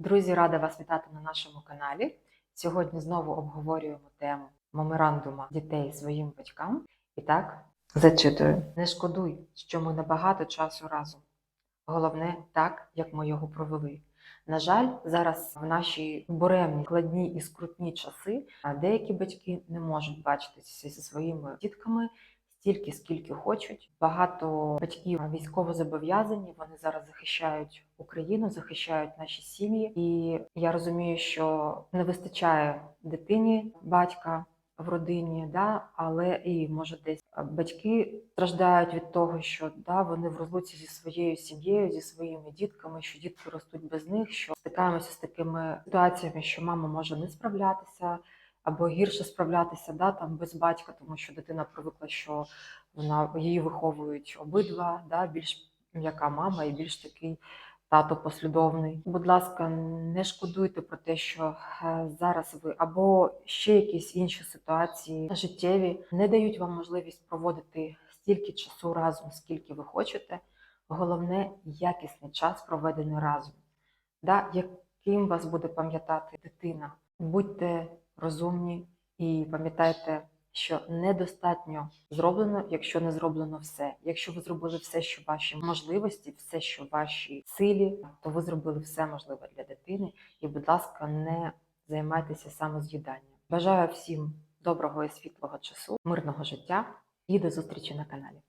Друзі, рада вас вітати на нашому каналі. Сьогодні знову обговорюємо тему меморандума дітей своїм батькам. І так, зачитую: не шкодуй, що ми набагато часу разом. Головне, так, як ми його провели. На жаль, зараз в наші буремні, складні і скрутні часи деякі батьки не можуть бачитися зі своїми дітками стільки, скільки хочуть. Багато батьків військово зобов'язані. Вони зараз захищають Україну, захищають наші сім'ї. І я розумію, що не вистачає дитині батька в родині, да, але і може десь батьки страждають від того, що да, вони в розлуці зі своєю сім'єю, зі своїми дітками, що дітки ростуть без них, що стикаємося з такими ситуаціями, що мама може не справлятися або гірше справлятися да, там, без батька, тому що дитина привикла, що вона її виховують обидва, да, більш м'яка мама і більш такий тато послідовний. Будь ласка, не шкодуйте про те, що е, зараз ви або ще якісь інші ситуації життєві не дають вам можливість проводити стільки часу разом, скільки ви хочете. Головне якісний час проведений разом. Да, яким вас буде пам'ятати дитина? Будьте розумні і пам'ятайте, що недостатньо зроблено, якщо не зроблено все. Якщо ви зробили все, що ваші можливості, все, що в вашій силі, то ви зробили все можливе для дитини. І, будь ласка, не займайтеся самоз'їданням. Бажаю всім доброго і світлого часу, мирного життя і до зустрічі на каналі.